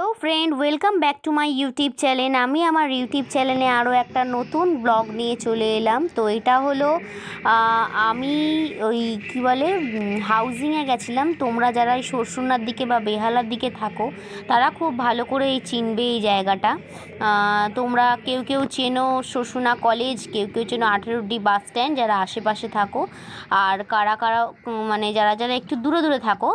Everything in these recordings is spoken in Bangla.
Hello friend welcome back to my YouTube channel আমি আমার ইউটিউব চ্যানেলে আরও একটা নতুন ব্লগ নিয়ে চলে এলাম। তো এটা হলো আমি ওই কী বলে হাউজিংয়ে গেছিলাম। তোমরা যারা এই সরসুনার দিকে বা বেহালার দিকে থাকো, তারা খুব ভালো করে এই চিনবে এই জায়গাটা। তোমরা কেউ কেউ চেনো সরসুনা কলেজ কেউ কেউ চেনো আঠেরোডি বাস স্ট্যান্ড যারা আশেপাশে থাকো। আর কারা কারা মানে যারা যারা একটু দূরে দূরে থাকো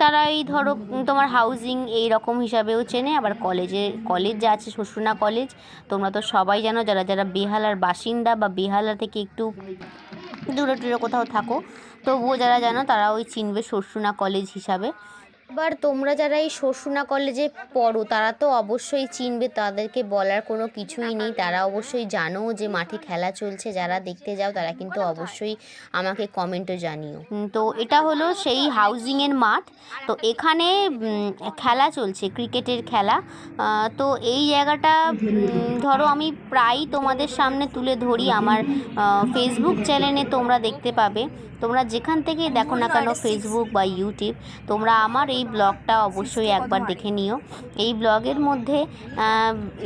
তারা এই ধরো, তোমার হাউজিং এই রকম হিসাবেও চেনে, আবার কলেজে কলেজ যা আছে শ্বশুরা কলেজ তোমরা তো সবাই জানো, যারা যারা বেহালার বাসিন্দা বা বেহালা থেকে একটু দূরে দূরে কোথাও থাকো, তবুও যারা জানো, তারা ওই চিনবে শ্বশুরনা কলেজ হিসাবে। এবার তোমরা যারা এই সরসুনা কলেজে পড়ো, তারা তো অবশ্যই চিনবে, তাদেরকে বলার কোনো কিছুই নেই। তারা অবশ্যই জানো যে মাঠে খেলা চলছে, যারা দেখতে যাও, তারা কিন্তু অবশ্যই আমাকে কমেন্টও জানিও। তো এটা হলো সেই হাউজিংয়ের মাঠ। তো এখানে খেলা চলছে, ক্রিকেটের খেলা। তো এই জায়গাটা ধরো আমি প্রায় তোমাদের সামনে তুলে ধরি আমার ফেসবুক চ্যানেলে তোমরা দেখতে পাবে। তোমরা যেখান থেকেই দেখো না কেন ফেসবুক বা ইউটিউব তোমরা আমার এই ব্লগটা অবশ্যই একবার দেখে নিও। এই ব্লগের মধ্যে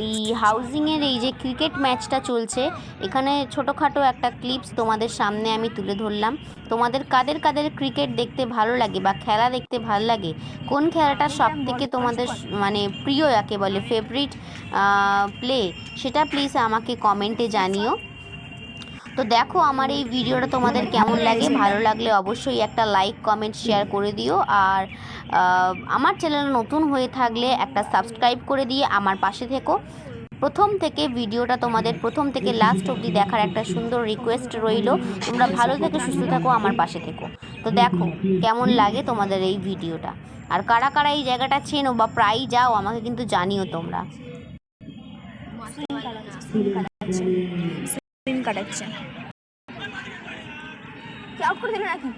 এই হাউজিংয়ের এই যে ক্রিকেট ম্যাচটা চলছে, এখানে ছোটোখাটো একটা ক্লিপস তোমাদের সামনে আমি তুলে ধরলাম। তোমাদের কাদের কাদের ক্রিকেট দেখতে ভালো লাগে বা খেলা দেখতে ভালো লাগে, কোন খেলাটা সব থেকে তোমাদের মানে প্রিয় যাকে বলে ফেভারিট প্লে সেটা প্লিজ আমাকে কমেন্টে জানিও। তো দেখো আমার এই ভিডিওটা তোমাদের কেমন লাগে? ভালো লাগলে অবশ্যই একটা লাইক কমেন্ট শেয়ার করে দিও। আর আমার চ্যানেল নতুন হয়ে থাকলে একটা সাবস্ক্রাইব করে দিয়ে আমার পাশে থেকো। প্রথম থেকে ভিডিওটা তোমাদের প্রথম থেকে লাস্ট অবধি দেখার একটা সুন্দর রিকোয়েস্ট রইল। তোমরা ভালো থেকে সুস্থ থাকো, আমার পাশে থেকো। তো দেখো কেমন লাগে তোমাদের এই ভিডিওটা। আর কারা কারা এই জায়গাটা চেনো বা প্রায়ই যাও, আমাকে কিন্তু জানিও তোমরা। কাটাচ্ছে আউট করে দেবে নাকি?